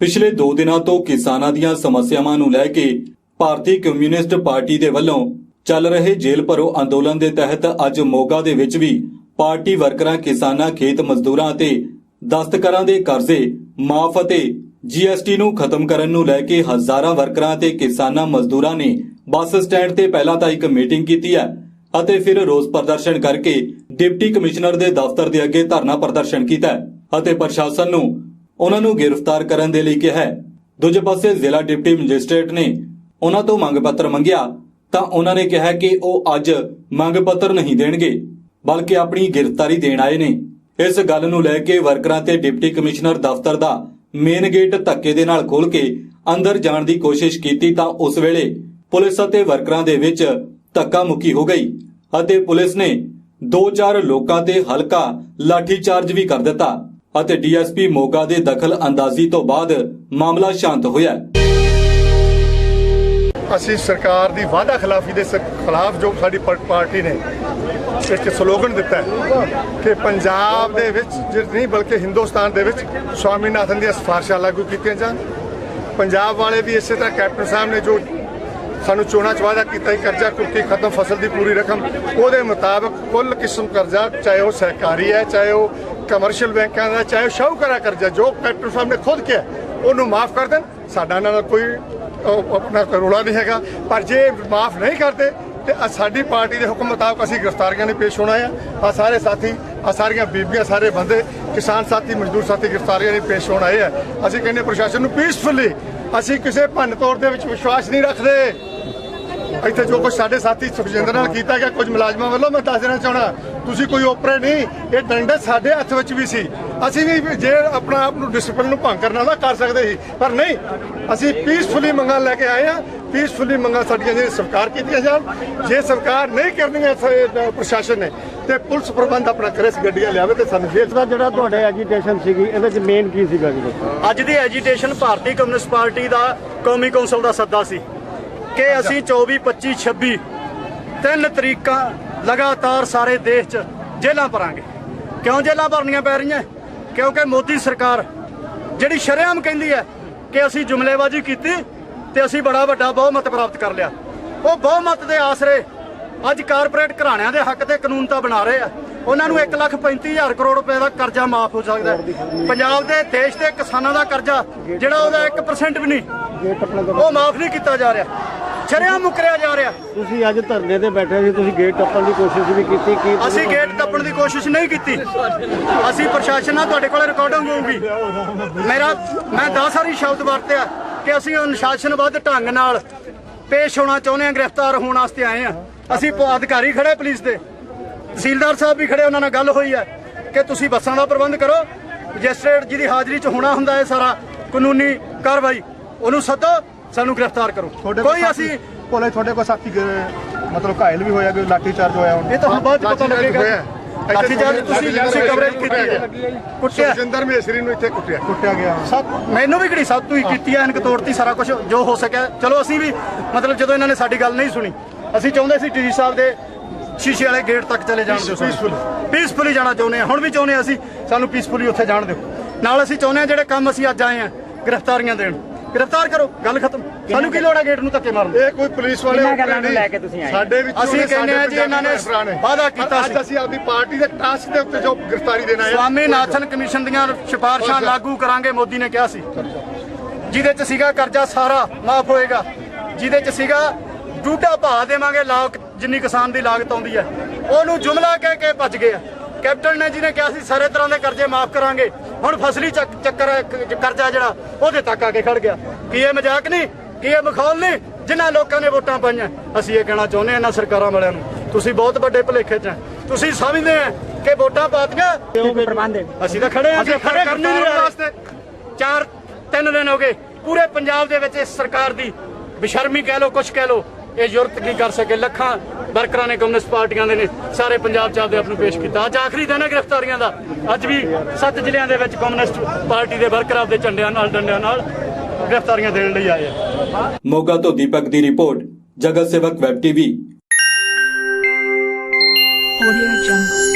ਪਿਛਲੇ 2 ਦਿਨਾਂ ਤੋਂ ਕਿਸਾਨਾਂ ਦੀਆਂ ਸਮੱਸਿਆਵਾਂ ਨੂੰ ਲੈ ਕੇ ਭਾਰਤੀ ਕਮਿਊਨਿਸਟ ਪਾਰਟੀ ਦੇ ਵੱਲੋਂ ਚੱਲ ਰਹੇ ਜੇਲ੍ਹ ਭਰੋ ਅੰਦੋਲਨ ਦੇ ਤਹਿਤ ਅੱਜ ਮੋਗਾ ਦੇ ਵਿੱਚ ਵੀ ਪਾਰਟੀ ਵਰਕਰਾਂ, ਕਿਸਾਨਾਂ, ਖੇਤ ਮਜ਼ਦੂਰਾਂ ਅਤੇ ਦਸਤਕਾਰਾਂ ਦੇ ਕਰਜ਼ੇ ਮਾਫ ਅਤੇ ਜੀਐਸਟੀ ਨੂੰ ਖਤਮ ਕਰਨ ਨੂੰ ਲੈ ਕੇ ਹਜ਼ਾਰਾਂ ਵਰਕਰਾਂ ਤੇ ਕਿਸਾਨਾਂ ਮਜ਼ਦੂਰਾਂ ਨੇ ਬੱਸ ਸਟੈਂਡ ਤੇ ਪਹਿਲਾਂ ਤਾਂ ਇੱਕ ਮੀਟਿੰਗ ਕੀਤੀ ਹੈ ਅਤੇ ਫਿਰ ਰੋਸ ਪ੍ਰਦਰਸ਼ਨ ਕਰਕੇ ਡਿਪਟੀ ਕਮਿਸ਼ਨਰ ਦੇ ਦਫ਼ਤਰ ਦੇ ਅੱਗੇ ਧਰਨਾ ਪ੍ਰਦਰਸ਼ਨ ਕੀਤਾ ਅਤੇ ਪ੍ਰਸ਼ਾਸਨ ਨੂੰ ਉਹਨਾਂ ਨੂੰ ਗ੍ਰਿਫਤਾਰ ਕਰਨ ਦੇ ਲਈ ਕਿਹਾ ਹੈ। ਦੂਜੇ ਪਾਸੇ ਜ਼ਿਲ੍ਹਾ ਡਿਪਟੀ ਮੈਜਿਸਟ੍ਰੇਟ ਨੇ ਉਹਨਾਂ ਤੋਂ ਮੰਗ ਪੱਤਰ ਮੰਗਿਆ ਤਾਂ ਉਹਨਾਂ ਨੇ ਕਿਹਾ ਕਿ ਉਹ ਅੱਜ ਮੰਗ ਪੱਤਰ ਨਹੀਂ ਦੇਣਗੇ, ਬਲਕਿ ਆਪਣੀ ਗ੍ਰਿਫਤਾਰੀ ਦੇਣ ਆਏ ਨੇ। ਇਸ ਗੱਲ ਨੂੰ ਲੈ ਕੇ ਵਰਕਰਾਂ ਤੇ ਡਿਪਟੀ ਕਮਿਸ਼ਨਰ ਦਫ਼ਤਰ ਦਾ ਮੇਨ ਗੇਟ ਧੱਕੇ ਦੇ ਨਾਲ ਖੋਲ ਕੇ ਅੰਦਰ ਜਾਣ ਦੀ ਕੋਸ਼ਿਸ਼ ਕੀਤੀ ਤਾਂ ਉਸ ਵੇਲੇ ਪੁਲਿਸ ਅਤੇ ਵਰਕਰਾਂ ਦੇ ਵਿੱਚ ਧੱਕਾ ਮੁੱਕੀ ਹੋ ਗਈ ਅਤੇ ਪੁਲਿਸ ਨੇ ਦੋ ਚਾਰ ਲੋਕਾਂ ਤੇ ਹਲਕਾ ਲਾਠੀ ਚਾਰਜ ਵੀ ਕਰ ਦਿੱਤਾ। ਅਤੇ ਡੀਐਸਪੀ ਮੋਗਾ ਦੇ ਦਖਲ ਅੰਦਾਜ਼ੀ ਤੋਂ ਬਾਅਦ ਮਾਮਲਾ ਸ਼ਾਂਤ ਹੋਇਆ ਅਸੀਂ ਸਰਕਾਰ ਦੀ ਵਾਅਦਾ ਖਿਲਾਫੀ ਦੇ ਖਿਲਾਫ ਜੋ ਸਾਡੀ ਪਾਰਟੀ ਨੇ ਇੱਕ ਸਲੋਗਨ ਦਿੱਤਾ ਕਿ ਪੰਜਾਬ ਦੇ ਵਿੱਚ ਨਹੀਂ ਬਲਕਿ ਹਿੰਦੁਸਤਾਨ ਦੇ ਵਿੱਚ ਸਵਾਮੀਨਾਥਨ ਦੀਆਂ ਸਿਫਾਰਸ਼ਾਂ ਲਾਗੂ ਕੀਤੀਆਂ ਜਾਣ। ਪੰਜਾਬ ਵਾਲੇ ਵੀ ਇਸੇ ਤਰ੍ਹਾਂ ਕੈਪਟਨ ਸਾਹਿਬ ਨੇ ਜੋ ਸਾਨੂੰ ਚੋਣਾਂ ਚ ਵਾਅਦਾ ਕੀਤਾ ਸੀ, ਕਰਜ਼ਾ ਕੁਰਕੀ ਖਤਮ, ਫਸਲ ਦੀ ਪੂਰੀ ਰਕਮ, ਉਹਦੇ ਮੁਤਾਬਕ ਕੁੱਲ ਕਿਸਮ ਕਰਜ਼ਾ, ਚਾਹੇ ਉਹ ਸਹਿਕਾਰੀ ਹੈ, ਚਾਹੇ ਉਹ ਕਮਰਸ਼ੀਅਲ ਬੈਂਕਾਂ ਦਾ, ਚਾਹੇ ਉਹ ਸ਼ਾਹੂਕਾਰਾ ਕਰਜ਼ਾ, ਜੋ ਕੈਪਟਨ ਸਾਹਿਬ ਨੇ ਖੁਦ ਕਿਹਾ, ਉਹਨੂੰ ਮਾਫ ਕਰ ਦੇਣ। ਸਾਡਾ ਨਾਲ ਕੋਈ ਆਪਣਾ ਕੋਈ ਰੌਲਾ ਨਹੀਂ ਹੈਗਾ। ਪਰ ਜੇ ਮਾਫ ਨਹੀਂ ਕਰਦੇ, ਤੇ ਸਾਡੀ ਪਾਰਟੀ ਦੇ ਹੁਕਮ ਮੁਤਾਬਕ ਅਸੀਂ ਗ੍ਰਿਫਤਾਰੀਆਂ ਨਹੀਂ ਪੇਸ਼ ਹੋਣਾ ਆ। ਆ ਸਾਰੇ ਸਾਥੀ ਆ ਸਾਰੀਆਂ ਬੀਬੀਆਂ, ਸਾਰੇ ਬੰਦੇ, ਕਿਸਾਨ ਸਾਥੀ, ਮਜ਼ਦੂਰ ਸਾਥੀ ਗ੍ਰਿਫਤਾਰੀਆਂ ਨਹੀਂ ਪੇਸ਼ ਹੋਣ ਆਏ ਆ। ਅਸੀਂ ਕਹਿੰਦੇ ਪ੍ਰਸ਼ਾਸਨ ਨੂੰ ਪੀਸਫੁਲੀ ਅਸੀਂ ਕਿਸੇ ਭੰਨ ਤੋੜ ਦੇ ਵਿੱਚ ਵਿਸ਼ਵਾਸ ਨਹੀਂ ਰੱਖਦੇ। ਇੱਥੇ ਜੋ ਕੁਝ ਸਾਡੇ ਸਾਥੀ ਸੁਖਜਿੰਦਰ ਨਾਲ ਕੀਤਾ ਗਿਆ, ਕੁਝ ਮੁਲਾਜ਼ਮਾਂ ਵੱਲੋਂ ਮੈਂ ਦੱਸ ਦੇਣਾ ਚਾਹਣਾ ਤੁਸੀਂ ਕੋਈ ਓਪਰੇ ਨਹੀਂ ਇਹ ਡੰਡੇ ਸਾਡੇ ਹੱਥ ਵਿੱਚ ਵੀ ਸੀ। ਅਸੀਂ ਵੀ ਜੇ ਆਪਣਾ ਆਪ ਨੂੰ ਡਿਸਪਲਿਨ ਨੂੰ ਭੰਗ ਕਰਨ ਵਾਲਾ ਕਰ ਸਕਦੇ ਸੀ ਪਰ ਨਹੀਂ ਅਸੀਂ ਪੀਸਫੁਲੀ ਮੰਗਾਂ ਲੈ ਕੇ ਆਏ ਆ। ਪੀਸਫੁਲੀ ਮੰਗਾਂ ਸਾਡੀਆਂ ਜਿਹੜੀਆਂ ਸਵੀਕਾਰ ਕੀਤੀਆਂ ਜਾਣ ਜੇ ਸਵੀਕਾਰ ਨਹੀਂ ਕਰਨੀਆਂ ਪ੍ਰਸ਼ਾਸਨ ਨੇ ਤੇ ਪੁਲਿਸ ਪ੍ਰਬੰਧ ਆਪਣਾ ਕਰੇ ਇਸ ਗੱਡੀਆਂ ਲਿਆਵੇ ਤੇ ਸਾਨੂੰ ਜੇਲ੍ਹ ਦਾ ਜਿਹੜਾ ਤੁਹਾਡੇ ਐਜੀਟੇਸ਼ਨ ਸੀਗੀ ਇਹਦੇ ਚ ਮੇਨ ਕੀ ਸੀਗਾ ਜੀ? ਅੱਜ ਦੀ ਐਜੀਟੇਸ਼ਨ ਭਾਰਤੀ ਕਮਿਊਨਿਸਟ ਪਾਰਟੀ ਦਾ ਕੌਮੀ ਕੌਂਸਲ ਦਾ ਸੱਦਾ ਸੀ ਕਿ ਅਸੀਂ 24 25 26 ਤਿੰਨ ਤਰੀਕਾਂ ਲਗਾਤਾਰ ਸਾਰੇ ਦੇਸ਼ 'ਚ ਜੇਲ੍ਹਾਂ ਭਰਾਂਗੇ। ਕਿਉਂ ਜੇਲਾਂ ਭਰਨੀਆਂ ਪੈ ਰਹੀਆਂ? ਕਿਉਂਕਿ ਮੋਦੀ ਸਰਕਾਰ ਜਿਹੜੀ ਸ਼ਰੇਆਮ ਕਹਿੰਦੀ ਹੈ ਕਿ ਅਸੀਂ ਜੁਮਲੇਬਾਜ਼ੀ ਕੀਤੀ ਤੇ ਅਸੀਂ ਬੜਾ ਵੱਡਾ ਬਹੁਮਤ ਪ੍ਰਾਪਤ ਕਰ ਲਿਆ। ਉਹ ਬਹੁਮਤ ਦੇ ਆਸਰੇ ਅੱਜ ਕਾਰਪੋਰੇਟ ਘਰਾਣਿਆਂ ਦੇ ਹੱਕ ਤੇ ਕਾਨੂੰਨ ਤਾਂ ਬਣਾ ਰਹੇ ਆ। ਉਹਨਾਂ ਨੂੰ 1,35,000 ਕਰੋੜ ਰੁਪਏ ਦਾ ਕਰਜ਼ਾ ਮਾਫ ਹੋ ਸਕਦਾ ਪੰਜਾਬ ਦੇ ਦੇਸ਼ ਦੇ ਕਿਸਾਨਾਂ ਦਾ ਕਰਜ਼ਾ ਜਿਹੜਾ ਉਹਦਾ 1% ਵੀ ਨਹੀਂ ਉਹ ਮਾਫ ਨਹੀਂ ਕੀਤਾ ਜਾ ਰਿਹਾ। ਸ਼ਰਿਆਂ ਮੁਕਰਿਆ ਜਾ ਰਿਹਾ। ਤੁਸੀਂ ਅੱਜ ਧਰਨੇ ਤੇ ਬੈਠੇ ਸੀ ਤੁਸੀਂ ਗੇਟ ਟੱਪਣ ਦੀ ਕੋਸ਼ਿਸ਼ ਵੀ ਕੀਤੀ ਕੀ ਅਸੀਂ ਗੇਟ ਟੱਪਣ ਦੀ ਕੋਸ਼ਿਸ਼ ਨਹੀਂ ਕੀਤੀ। ਅਸੀਂ ਪ੍ਰਸ਼ਾਸਨ ਨਾਲ ਤੁਹਾਡੇ ਕੋਲੇ ਰਿਕਾਰਡਿੰਗ ਹੋਊਗੀ। ਮੇਰਾ ਮੈਂ 10 ਵਾਰੀ ਸ਼ਬਦ ਵਰਤਿਆ ਕਿ ਅਸੀਂ ਅਨੁਸ਼ਾਸਨਬੱਧ ਢੰਗ ਨਾਲ ਪੇਸ਼ ਹੋਣਾ ਚਾਹੁੰਦੇ ਹਾਂ ਗ੍ਰਿਫਤਾਰ ਹੋਣ ਵਾਸਤੇ ਆਏ ਹਾਂ। ਅਸੀਂ ਅਧਿਕਾਰੀ ਖੜੇ ਪੁਲਿਸ ਦੇ। ਤਹਿਸੀਲਦਾਰ ਸਾਹਿਬ ਵੀ ਖੜੇ ਉਹਨਾਂ ਨਾਲ ਗੱਲ ਹੋਈ ਹੈ ਕਿ ਤੁਸੀਂ ਬੱਸਾਂ ਦਾ ਪ੍ਰਬੰਧ ਕਰੋ। ਮੈਜਿਸਟ੍ਰੇਟ ਜਿਹਦੀ ਹਾਜ਼ਰੀ 'ਚ ਹੋਣਾ ਹੁੰਦਾ ਹੈ ਸਾਰਾ ਕਾਨੂੰਨੀ ਕਾਰਵਾਈ ਉਹਨੂੰ ਸੱਦੋ। ਸਾਨੂੰ ਗ੍ਰਿਫਤਾਰ ਕਰੋ। ਕੋਈ ਅਸੀਂ ਕੋਲੇ ਤੁਹਾਡੇ ਕੋਲ ਸਾਥੀ ਮਤਲਬ ਘਾਇਲ ਵੀ ਹੋਇਆ ਕੋਈ ਲਾਠੀ ਚਾਰਜ ਹੋਇਆ ਹੁਣ? ਇਹ ਤਾਂ ਹੁਣ ਬਾਅਦ 'ਚ ਪਤਾ ਲੱਗੇਗਾ। ਲਾਠੀ ਚਾਰਜ ਤੁਸੀਂ ਤੁਸੀਂ ਕਵਰੇਜ ਕੀਤੀ ਹੈ। ਕੁੱਟਿਆ ਸੁਖਜਿੰਦਰ ਮੇਸਰੀ ਨੂੰ ਇੱਥੇ ਕੁੱਟਿਆ। ਕੁੱਟਿਆ ਗਿਆ। ਸਭ ਮੈਨੂੰ ਵੀ ਕਿਹੜੀ ਸਭ ਤੋਂ ਹੀ ਕੀਤੀ ਐ ਐਨਕ ਤੋੜਤੀ ਸਾਰਾ ਕੁਝ ਜੋ ਹੋ ਸਕਿਆ। ਚਲੋ ਅਸੀਂ ਵੀ ਮਤਲਬ ਜਦੋਂ ਇਹਨਾਂ ਨੇ ਸਾਡੀ ਗੱਲ ਨਹੀਂ ਸੁਣੀ ਅਸੀਂ ਚਾਹੁੰਦੇ ਸੀ ਡੀ ਸਾਹਿਬ ਦੇ ਸ਼ੀਸ਼ੇ ਵਾਲੇ ਗੇਟ ਤੱਕ ਚਲੇ ਜਾਣ ਦਿਓ ਪੀਸਫੁਲੀ ਪੀਸਫੁਲੀ ਜਾਣਾ ਚਾਹੁੰਦੇ ਹਾਂ। ਹੁਣ ਵੀ ਚਾਹੁੰਦੇ ਹਾਂ ਅਸੀਂ ਸਾਨੂੰ ਪੀਸਫੁਲੀ ਉੱਥੇ ਜਾਣ ਦਿਓ। ਨਾਲ ਅਸੀਂ ਚਾਹੁੰਦੇ ਹਾਂ ਜਿਹੜੇ ਕੰਮ ਅਸੀਂ ਅੱਜ ਆਏ ਹਾਂ ਗ੍ਰਿਫਤਾਰੀਆਂ ਦੇਣ। ਗ੍ਰਿਫਤਾਰ ਕਰੋ ਗੱਲ ਖਤਮ। ਸਾਨੂੰ ਕੀ ਲੋੜ ਹੈ ਗੇਟ ਨੂੰ ਧੱਕੇ ਮਾਰਨ ਦੀ? ਇਹ ਕੋਈ ਪੁਲਿਸ ਵਾਲੇ ਗੱਲਾਂ ਨੂੰ। ਲੈ ਕੇ ਤੁਸੀਂ ਆਏ? ਸਾਡੇ ਵਿੱਚ ਅਸੀਂ ਕਹਿੰਦੇ ਹਾਂ ਜੀ ਇਹਨਾਂ ਨੇ ਵਾਅਦਾ ਕੀਤਾ ਅੱਜ ਸੀ। ਅਸੀਂ ਆਪਣੀ ਪਾਰਟੀ ਦੇ ਟਾਸਕ ਦੇ ਉੱਤੇ ਜੋ ਗ੍ਰਿਫਤਾਰੀ ਦੇਣਾ ਹੈ ਸਵਾਮੀ ਨਾਥਨ ਕਮਿਸ਼ਨ ਦੀਆਂ ਸਿਫਾਰਸ਼ਾਂ ਲਾਗੂ ਕਰਾਂਗੇ ਮੋਦੀ ਨੇ ਕਿਹਾ ਸੀ। ਜਿਹਦੇ ਚ ਸੀਗਾ ਕਰਜ਼ਾ ਸਾਰਾ ਮਾਫ ਹੋਏਗਾ। ਜਿਹਦੇ ਚ ਸੀਗਾ ਡੂਡਾ ਭਾ ਦੇਵਾਂਗੇ ਲਾਗ ਜਿੰਨੀ ਕਿਸਾਨ ਦੀ ਲਾਗਤ ਆਉਂਦੀ ਹੈ। ਉਹਨੂੰ ਜੁਮਲਾ ਕਹਿ ਕੇ ਭੱਜ ਗਏ ਆ। ਕੈਪਟਨ ਨੇ ਜਿਹਨੇ ਕਿਹਾ ਸੀ ਸਾਰੇ ਤਰ੍ਹਾਂ ਦੇ ਕਰਜ਼ੇ ਮਾਫ ਕਰਾਂਗੇ। ਹੁਣ ਫਸਲੀ ਚੱਕ- ਚੱਕਰ ਕਰਜ਼ਾ ਜਿਹੜਾ ਉਹਦੇ ਤੱਕ ਆ ਕੇ ਖੜ ਗਿਆ। ਕੀ ਇਹ ਮਜ਼ਾਕ ਨਹੀਂ? ਕੀ ਇਹ ਮਖੌਲ ਨਹੀਂ? ਜਿਨ੍ਹਾਂ ਲੋਕਾਂ ਨੇ ਵੋਟਾਂ ਪਾਈਆਂ ਅਸੀਂ ਇਹ ਕਹਿਣਾ ਚਾਹੁੰਦੇ ਹਾਂ ਇਹਨਾਂ ਸਰਕਾਰਾਂ ਵਾਲਿਆਂ ਨੂੰ। ਤੁਸੀਂ ਬਹੁਤ ਵੱਡੇ ਭੁਲੇਖੇ 'ਚ ਹੈ। ਤੁਸੀਂ ਸਮਝਦੇ ਆ ਕਿ ਵੋਟਾਂ ਪਾਤੀਆਂ ਅਸੀਂ ਤਾਂ ਖੜੇ ਆਂ ਅਸੀਂ ਖੜੇ ਕਰਨੀ ਨਹੀਂ ਵਾਸਤੇ। ਚਾਰ ਤਿੰਨ ਦਿਨ ਹੋ ਗਏ। ਪੂਰੇ ਪੰਜਾਬ ਦੇ ਵਿੱਚ ਇਸ ਸਰਕਾਰ ਦੀ ਬੇਸ਼ਰਮੀ ਕਹਿ ਲੋ ਕੁਛ ਕਹਿ ਲੋ ਇਹ ਜ਼ਰੂਰਤ ਕੀ ਕਰ ਸਕੇ? ਲੱਖਾਂ ਵਰਕਰਾਂ ਨੇ ਕਮਿਊਨਿਸਟ ਪਾਰਟੀਆਂ ਦੇ ਨੇ ਸਾਰੇ ਪੰਜਾਬ ਚ ਆਪਦੇ ਆਪ ਨੂੰ ਪੇਸ਼ ਕੀਤਾ। ਅੱਜ ਆਖਰੀ ਦਿਨ ਹੈ ਗ੍ਰਿਫਤਾਰੀਆਂ ਦਾ। ਅੱਜ ਵੀ ਸੱਤ ਜ਼ਿਲ੍ਹਿਆਂ ਦੇ ਵਿੱਚ ਕਮਿਊਨਿਸਟ ਪਾਰਟੀ ਦੇ ਵਰਕਰ ਆਪਦੇ ਝੰਡਿਆਂ ਨਾਲ ਡੰਡਿਆਂ ਨਾਲ ਗ੍ਰਿਫਤਾਰੀਆਂ ਦੇਣ ਲਈ ਆਏ ਆ। ਮੋਗਾ ਤੋਂ ਦੀਪਕ ਦੀ ਰਿਪੋਰਟ ਜਗਤ ਸੇਵਕ ਵੈਬ ਟੀਵੀ। Audio Jungle.